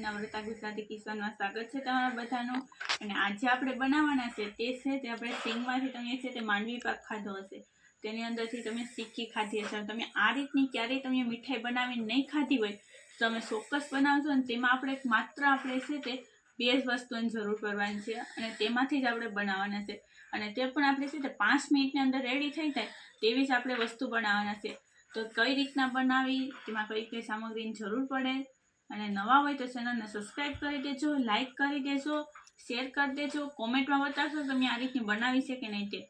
નમ્રતા ગુજરાતી કિચનમાં સ્વાગત છે તમારા બધાનું. અને આજે આપણે બનાવવાના છે તે છે તે આપણે સિંગમાંથી તમે છે તે માંડવી પાક ખાધો હશે. તેની અંદરથી તમે સિક્કી ખાધી હશે. તમે આ રીતની ક્યારેય તમે મીઠાઈ બનાવી નહીં ખાધી હોય તો તમે ચોક્કસ બનાવશો અને તેમાં આપણે માત્ર આપણે છે તે બે જ વસ્તુની જરૂર પડવાની છે. અને તેમાંથી જ આપણે બનાવવાના છે. અને તે પણ આપણે છે તે પાંચ મિનિટની અંદર રેડી થઈ જાય તેવી જ આપણે વસ્તુ બનાવવાના છે. તો કઈ રીતના બનાવી, તેમાં કઈ કઈ સામગ્રીની જરૂર પડે અને નવા હોય તો ચેનલને સબસ્ક્રાઈબ કરી દેજો લાઈક કરી દેજો શેર કરી દેજો, કોમેન્ટમાં બતાવશો તમે આ રીતની બનાવી છે કે નહીં તે.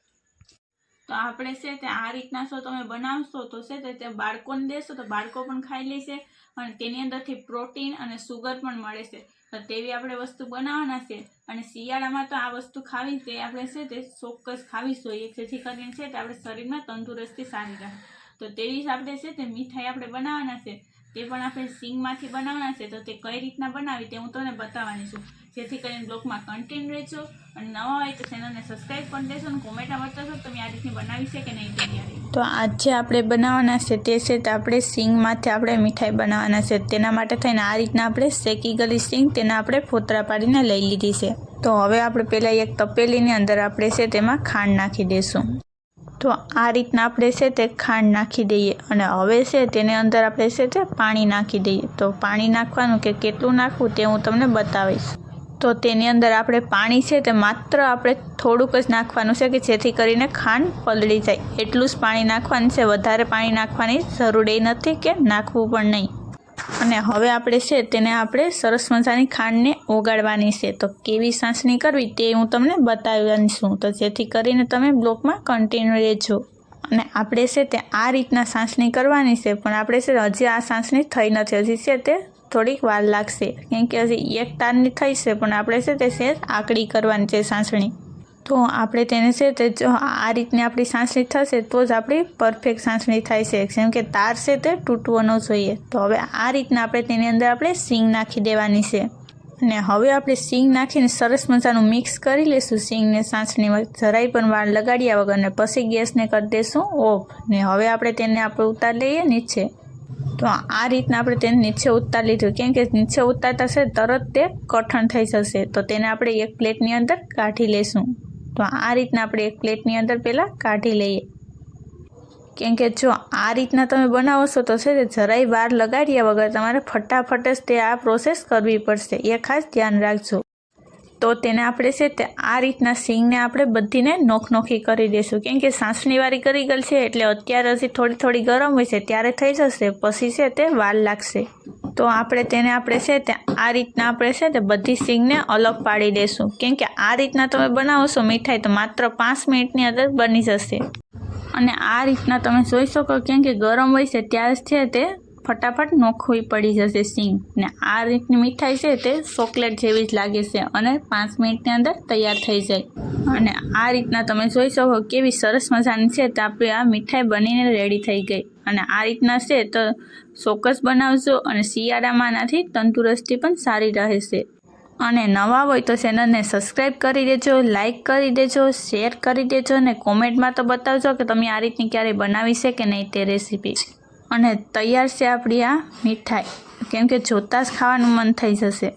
તો આપણે છે તે આ રીતના જો તમે બનાવશો તો છે તે તે બાળકોને દેશો તો બાળકો પણ ખાઈ લેશે અને તેની અંદરથી પ્રોટીન અને સુગર પણ મળે છે. તો તેવી આપણે વસ્તુ બનાવવાના છે અને શિયાળામાં તો આ વસ્તુ ખાવી તે આપણે છે તે ચોક્કસ ખાવી જોઈએ. જેથી કરીને છે તે આપણે શરીરમાં તંદુરસ્તી સારી રહે. તો તેવી આપણે છે તે મીઠાઈ આપણે બનાવવાના છે. તે પણ આપણે સિંગમાંથી બનાવવાના છે, તો તે કઈ રીતના બનાવી તે હું તમને બતાવવાની છું. જેથી કરીને બ્લોગમાં કન્ટિન્યુ રહેજો અને નવા હોય તો ચેનલને સબસ્ક્રાઈબ પણ દેશો અને કોમેન્ટમાં બતાવશો તમે આ રીતની બનાવી છે કે નહીં તૈયારી તો આજે આપણે બનાવવાના છે તે છે તો આપણે સિંગમાંથી આપણે મીઠાઈ બનાવવાના છે. તેના માટે થઈને આ રીતના આપણે શેકી ગયેલી સિંગ તેના આપણે ફોતરા પાડીને લઈ લીધી છે. તો હવે આપણે પહેલાં એક તપેલીની અંદર આપણે છે તેમાં ખાંડ નાખી દઈશું. તો આ રીતના આપણે છે તે ખાંડ નાખી દઈએ અને હવે છે તેની અંદર આપણે છે તે પાણી નાખી દઈએ. તો પાણી નાખવાનું કે કેટલું નાખવું તે હું તમને બતાવીશ. તો તેની અંદર આપણે પાણી છે તે માત્ર આપણે થોડુંક જ નાખવાનું છે કે જેથી કરીને ખાંડ પલળી જાય. એટલું જ પાણી નાખવાનું છે. વધારે પાણી નાખવાની જરૂર નથી કે નાખવું પણ નહીં. અને હવે આપણે છે તેને આપણે સરસ મજાની ખાંડને ઓગાળવાની છે. તો કેવી સાંસણી કરવી તે હું તમને બતાવવાની છું. તો જેથી કરીને તમે બ્લોકમાં કન્ટિન્યુ રહેજો. અને આપણે છે તે આ રીતના સાંસણી કરવાની છે, પણ આપણે છે હજી આ સાંસણી થઈ નથી. હજી છે તે થોડીક વાર લાગશે. કેમ કે હજી એક તારની થઈ છે, પણ આપણે છે તે સેજ આકડી કરવાની છે સાંસણી. તો આપણે તેને છે તે જો આ રીતની આપણી સાંસણી થશે તો જ આપણી પરફેક્ટ સાંસણી થાય છે. જેમ કે તાર છે તે તૂટવો ન જોઈએ તો હવે આ રીતના આપણે તેની અંદર આપણે સિંગ નાખી દેવાની છે. અને હવે આપણે સિંગ નાખીને સરસ મજાનું મિક્સ કરી લઈશું. સિંગને સાંસણીમાં જરાય પણ વાળ લગાડ્યા વગર ને પછી ગેસને કરી દઈશું ઓફ. ને હવે આપણે તેને આપણે ઉતાર લઈએ નીચે. તો આ રીતના આપણે તેને નીચે ઉતાર લીધું. કેમ કે નીચે ઉતારતા છે તરત તે કઠણ થઈ જશે. તો તેને આપણે એક પ્લેટની અંદર કાઢી લઈશું. તો આ રીતના આપણે એક પ્લેટની અંદર પહેલાં કાઢી લઈએ. કેમ કે જો આ રીતના તમે બનાવો છો, તો છે તે જરાય વાર લગાડ્યા વગર તમારે ફટાફટ જ તે આ પ્રોસેસ કરવી પડશે. એ ખાસ ધ્યાન રાખજો. તો તેને આપણે છે તે આ રીતના સિંગને આપણે બધીને નોખનોખી કરી દઈશું. કેમ કે સાસણીવાળી કરી ગયેલ છે, એટલે અત્યારે હજી થોડી થોડી ગરમ હોય છે, ત્યારે થઈ જશે, પછી છે તે વાર લાગશે. તો આપણે તેને આપણે છે તે આ રીતના આપણે છે તે બધી સિંગને અલગ પાડી દઈશું કેમ કે આ રીતના તમે બનાવશો મીઠાઈ તો માત્ર પાંચ મિનિટની અંદર બની જશે. અને આ રીતના તમે જોઈ શકો, કેમ કે ગરમ હોય છે, ત્યારે છે તે ફટાફટ નોખવી પડી જશે સિંગ. ને આ રીતની મીઠાઈ છે તે ચોકલેટ જેવી જ લાગે છે અને પાંચ મિનિટની અંદર તૈયાર થઈ જાય. અને આ રીતના તમે જોઈ શકો કેવી સરસ મજાની છે તો આપણી આ મીઠાઈ બનીને રેડી થઈ ગઈ. અને આ રીતના છે તો ચોક્કસ બનાવજો અને શિયાળામાં આનાથી તંદુરસ્તી પણ સારી રહેશે. અને નવા હોય તો ચેનલને સબસ્ક્રાઈબ કરી દેજો, લાઇક કરી દેજો, શેર કરી દેજો અને કોમેન્ટમાં તો બતાવજો કે તમે આ રીતની ક્યારેય બનાવી છે કે નહીં તે રેસીપી. અને તૈયાર છે આપણી આ મીઠાઈ. કેમ કે જોતાં જ ખાવાનું મન થઈ જશે.